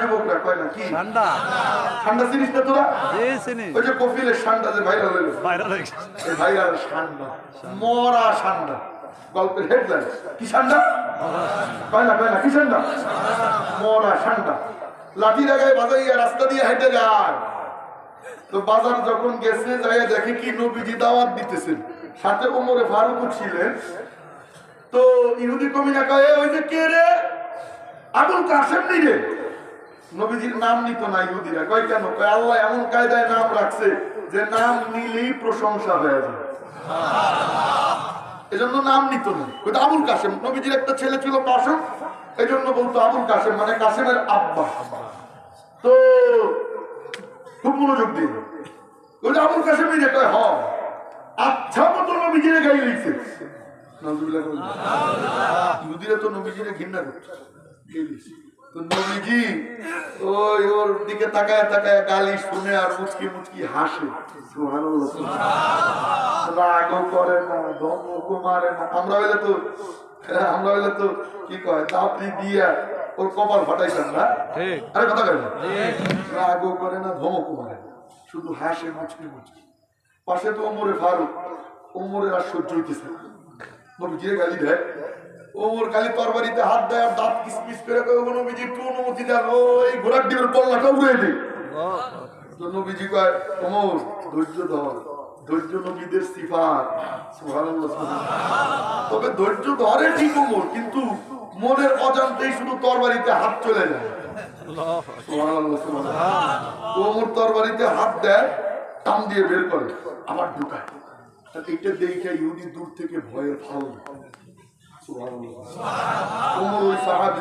যুবকরা কয় না কি? ঠান্ডা। ঠান্ডা জিনিস না তোরা? ওই যে কফিলের ঠান্ডা যে ভাইরাল ভাইরাল ঠান্ডা মরা ঠান্ডা। গল্পের হেডলাইন কি ঠান্ডা? কয় না কয় না কি ঠান্ডা? মরা ঠান্ডা। লাঠি লাগায় বাজাইয়া রাস্তা দিয়ে হেঁটে যায়। তো বাজার যখন গেছে যাইয়া দেখে কি নবীজি দাওয়াত দিতেছেন। সাথে ওমরে ফারুকও ছিলেন তো ইহুদি কমিনা কয়ে ওই যে কে রে? আবুল কাসেম নি রে? নবীজির নাম নিত না ইহুদিরা। কয় কেন? কয় আল্লাহ এমন কায়দায় নাম রাখছে যে নাম নিলেই প্রশংসা হয়ে যায়। এজন্য নাম নিত না। আবুল কাসেম নবীজির একটা ছেলে ছিল কাসেম জন্য বলতো আবুল কাসেম মানে কাসেমের আব্বা। তো খুব মনোযোগ দিন ওই আবুল কাসেম নিয়ে কয় হ। আচ্ছা মতো নবীজিরে গাই লিখছে। ইহুদিরা তো নবীজিরে ঘৃণা করছে। তো নবীজি ওই ওর দিকে তাকায় তাকায় গালি শুনে আর মুচকি মুচকি হাসে। রাগও করে না ধমকও মারে না। আমরা হইলে তো আমরা হইলে তো কি কয় দিয়া ওর কপাল না? আরে কথা রাগও করে না ধমকও মারে না। শুধু হাসে মুচকি মুচকি। পাশে তো ওমরে ফারুক। ওমরের আর সহ্য হইতেছে। নবীজিরে গালি দেয়? ওমর খালি তরবারিতে হাত দেয় আর দাঁত কিসমিস করে কয় "ওগো নবীজি, একটু অনুমতি দেন ওই ঘোড়ার ডিমের পল্লাটা উড়ে দিই তো নবীজি কয়, ওমর, ধৈর্য ধর। ধৈর্য নবীদের সুবহানাল্লাহ। তবে ধৈর্য ধরে ঠিক ওমর, কিন্তু মনের অজান্তেই শুধু তরবারিতে হাত চলে যায়। ওমর তরবারিতে হাত দেয় টান দিয়ে বের করে আবার ঢুকায়। এইটা দেখে ইহুদি দূর থেকে ভয়ে ফাল সাহাবি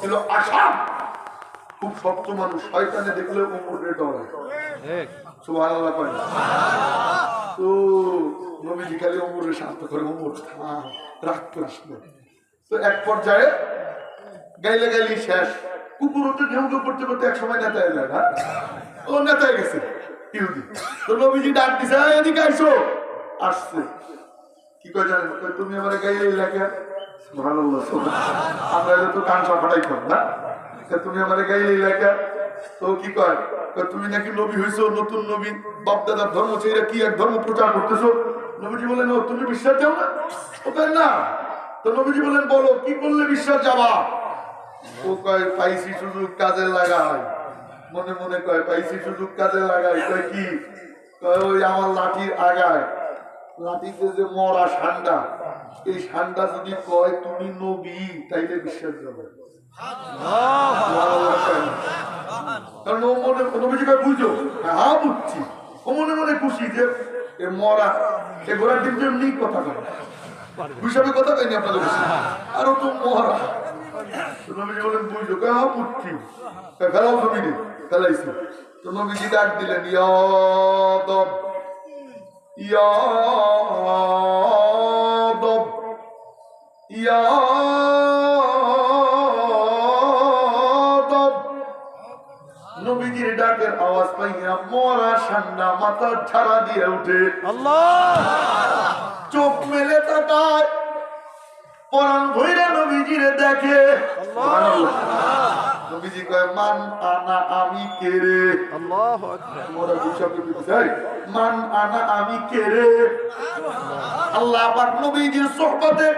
ছিল আসাম। খুব শক্ত মানুষ শয়তানে দেখলে ওমরের ডরে কয় তো নবীজি খালি ওমরের শান্ত করে থাম রাগ করিস তো এক পর্যায়ে গাইলে গাইলি শেষ। কুকুরও তো ঢেউ ঢেউ করতে করতে এক সময় নেতায় যায় না? ও নেতায় গেছে ইহুদি। তো নবীজি ডাক দিছে "এই, এদিকে আইসো। আসছে। কি জানেন? তুমি আমার গাইলে লেখা। আমরা তো কান কর না? তুমি আমার গাইলে লেখা তো কি কয়? তুমি নাকি নবী হইছো, নতুন নবী? ধর্ম কি এক ধর্ম প্রচার করতেছো? বলেন, ও, তুমি বিশ্বাস না? তো বলেন, বলো, কি করলে বিশ্বাস যাবা? ও কয়, পাইছি সুযোগ কাজে লাগাই। মনে মনে কয়, পাইছি সুযোগ কাজে লাগাই। কি? ওই আমার লাঠির আগায়। লাঠিতে মরা ঠান্ডা, এই ঠান্ডা যদি কয়, তুমি নবী তাইলে বিশ্বাস যাবে কারণ ও মনে নবীজি কয়, বুঝো? হ্যাঁ বুঝছি। ও মনে মনে খুশি যে এ মরা সে ঘোড়ার ডিম এমনি কথা কয়। হিসাবে কথা কয়নি আপনাদের। আর ও তো মরা। নবীজি বলেন কয় হ্যাঁ বুঝছি। ফেলাও তুমি ফেলাইছি। তো নবীজি ডাক দিলেন ইয়াদব ইয়াদব ইয়াদব নবীজির ডাকের আওয়াজ পাইয়া মরা ঠান্ডা মাথার ঝাড়া দিয়ে উঠে। আল্লাহ। চোখ মেলে তাকায়। পরাণ ভৈরা নবীজিরে দেখে। নবীজি কয় মান আনা আমি কেড়ে? আল্লাহ আকবার। মোরা বলছে, "এই, মান আনা আমি কেড়ে? আল্লাহ পাক নবীজির সোহবতে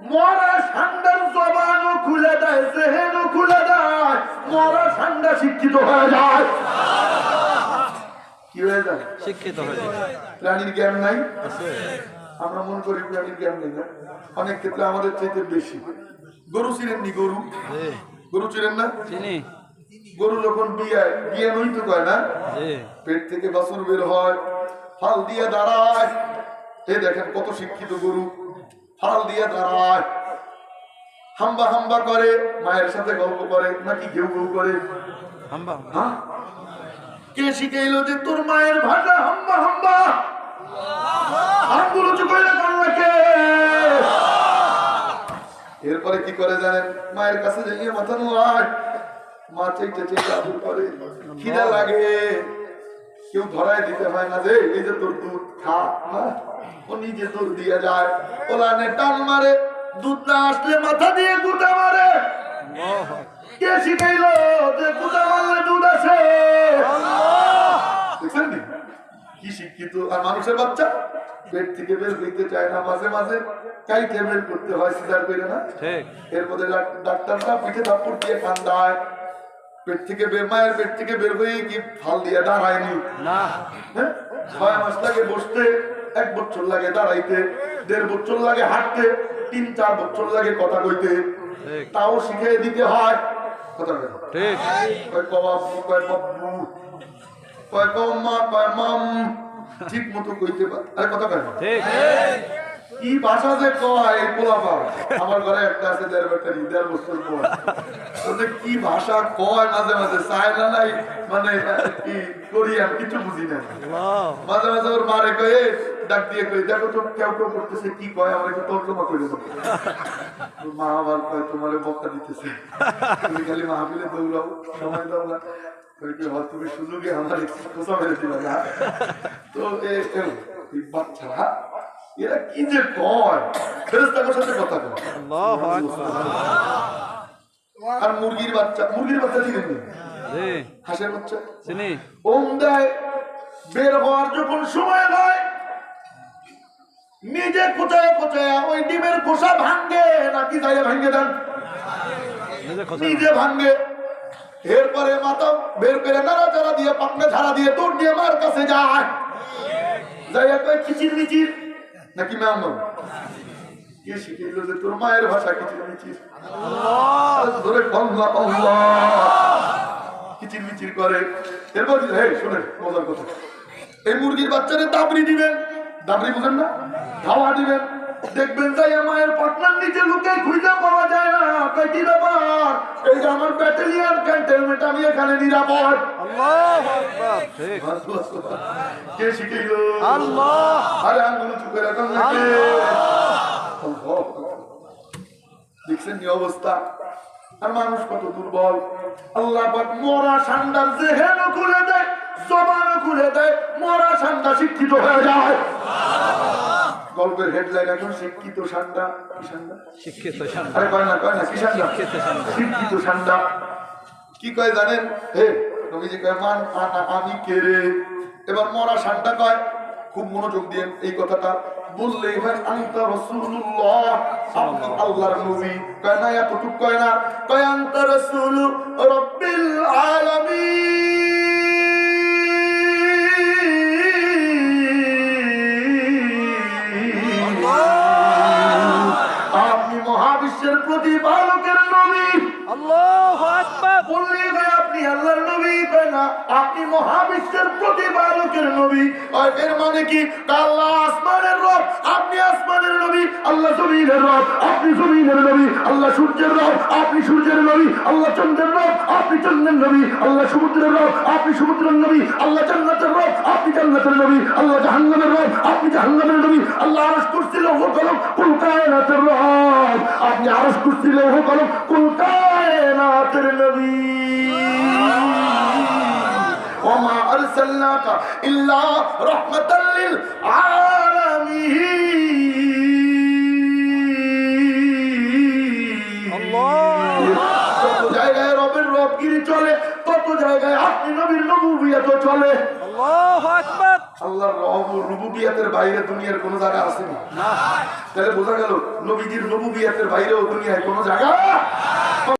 মরা ঠান্ডার জবানও খুলে দেয় জেহেনও খুলে দেয় মরা ঠান্ডা শিক্ষিত হয়ে যায়। কি হয়ে যায়? শিক্ষিত হয়ে যায়। প্রাণীর জ্ঞান নাই? আছে। আমরা মনে করি প্রাণীর জ্ঞান নেই না। অনেক ক্ষেত্রে আমাদের চাইতে বেশি। গরু ছিলেন নি গরু? জি গরু ছিলেন না? চিনি। গরু যখন বিয়ে বিয়ে নই তো কয় না? জি। পেট থেকে বাছুর বের হয় ফাল দিয়ে দাঁড়ায়। এ দেখেন কত শিক্ষিত গরু। ফাল দিয়ে দাঁড়ায়। হাম্বা হাম্বা করে মায়ের সাথে গল্প করে নাকি ঘেউ ঘেউ করে। হাম্বা? হ্যাঁ? কে শিখাইলো যে তোর মায়ের ভাষা হাম্বা হাম্বা? আঙ্গুল উঁচু করে এরপরে কি করে জানেন? মায়ের কাছে যাইয়ে মাথা নোয়ায় মা চেকতে চেকতে আদর করে। খিদা লাগে। কেউ ধরায় দিতে হয় না যে যে তোর দুধ খা। না ও নিজে তোর দিয়ে যায়। ওলানে টান মারে। দুধ না আসলে মাথা দিয়ে গুটা মারে। কে শিখাইলো যে কুতা মারলে দুধ আসে? দেখছেন কি শিক্ষিত আর মানুষের বাচ্চা? পেট থেকে বের হইতে চায় না মাঝে মাঝে কাইতে বের করতে হয় সিজার করে না। ঠিক। এর মধ্যে ডাক- ডাক্তাররা পিঠে থাপ্পড় দিয়ে কান্দায়। পেট থেকে বের মায়ের পেট থেকে বের হয়ে কি ফাল দিয়ে দাঁড়ায়নি? না। হ্যাঁ? ছয় মাস লাগে বসতে এক বছর লাগে দাঁড়াইতে দেড় বছর লাগে হাঁটতে তিন চার বছর লাগে কথা কইতে। তাও শিখিয়ে দিতে হয়। কথা। ঠিক। কয় কবাবু কয় বাবু কয় কম্মা কয় মাম ঠিক মতো কইতে পারে আরে কথা কয় না। ঠিক। কি ভাষা যে কয় এই পোলাপা আমার ঘরে একটা আছে দেড় ব্যাটারি দেড় বছর পর ওদের কি ভাষা কয় মাঝে মাঝে? চায় না নাই? মানে কি করি আমি? কিছু বুঝি না আল্লাহ মাঝে মাঝে ওর মারে কয়ে ডাক দিয়ে কই দেখো তো কেউ কেউ করতেছে কি কয়? আমার একটু তর্জমা করে দেবো মা আবার কয় তোমার বক্তা দিতেছে। তুমি খালি মাহফিলে দৌড়াও সময় দাও না। কি হয় আমার মেরে দিবা না? তো বাচ্চারা এরা কি যে কয়? ফেরেস্তাদের সাথে কথা কয় আর মুরগির বাচ্চা মুরগির বাচ্চা? হাঁসের বাচ্চা? চিনি। ওম দেয় বের হওয়ার যখন সময় হয় নিজে কোথায় কোথায় ওই ডিমের খোসা ভাঙ্গে নাকি যাইয়া ভাঙ্গে দেন? নিজে ভাঙ্গে এরপরে মাথা বের করে নাড়াচাড়া দিয়ে পাকনা ঝাড়া দিয়ে দৌড় দিয়ে মার কাছে যায়। কিচির মিচির নাকি ম্যাম তোর মায়ের ভাষা কিচির মিচির ধরে মিচির করে। এরপর হে এই মুরগির দিবেন। দাবড়ি বুঝেন না? খাওয়া দিবেন। দেখবেন যাই মায়ের পটনার নিচে লুকে খুঁজে পাওয়া যায় না। কই কি ব্যাপার। এই যে আমার ব্যাটালিয়ান ক্যান্টনমেন্ট আমি এখানে নিরাপদ। কে শিখিল আল্লাহ। আরে আঙ্গুল চুপে রাখুন নাকি? দেখছেন কি অবস্থা? আর মানুষ কত দুর্বল। আল্লাহ মরা সান্ডার জেহেনও খুলে দেয় খুলে দেয় মরা সান্ডা শিক্ষিত হয়ে যায়। গল্পের হেডলাইন এখন শিক্ষিত সান্ডা। কি সান্ডা? শিক্ষিত শান্ত আরে কয় না কয় না কি সান্ডা? শিক্ষিত সান্ডা। কি কয় জানেন? হে নবীজি কয় মান আমি কে রে? এবার মরা সান্ডা কয় খুব মনোযোগ দিয়ে এই কথাটা বললেই হয় আনতা রাসূলুল্লাহ? আপনি আল্লাহর নবী। কয় না এতটুক কয় না কয় আনতা রাসূল রাব্বিল আলামিন? আপনি মহাবিশ্বের প্রতিপালকের নবী। আর এর মানে কি? আল্লাহ আসমানের রব, আপনি আসমানের নবী, আল্লাহ জমিনের রব, আপনি জমিনের নবী, আল্লাহ সূর্যের রব, আপনি সূর্যের নবী, আল্লাহ চন্দ্রের রব, আপনি চন্দ্রের নবী, আল্লাহ সমুদ্রের রব, আপনি সমুদ্রের নবী, আল্লাহ জান্নাতের রব, আপনি জান্নাতের নবী, আল্লাহ জাহান্নামের রব, আপনি জাহান্নামের নবী, আল্লাহ আরশ কুরসি, লৌহ কলম, কুল কায়নাতের রব। আপনি আরশ কুরসি, লৌহ কলম, কুল কায়নাতের নবী। আরসালনাকা ইল্লা রাহমাতাল লিল আলামিন আল্লাহ কত জায়গায় রবের রবগিরি চলে চলে। আল্লাহু আকবার। আল্লাহর রহম রুবুবিয়াতের বাইরে দুনিয়ার কোনো জায়গা আছে না? তাহলে বোঝা গেল নবীজির রুবুবিয়াতের বাইরেও দুনিয়ায় কোনো জায়গা না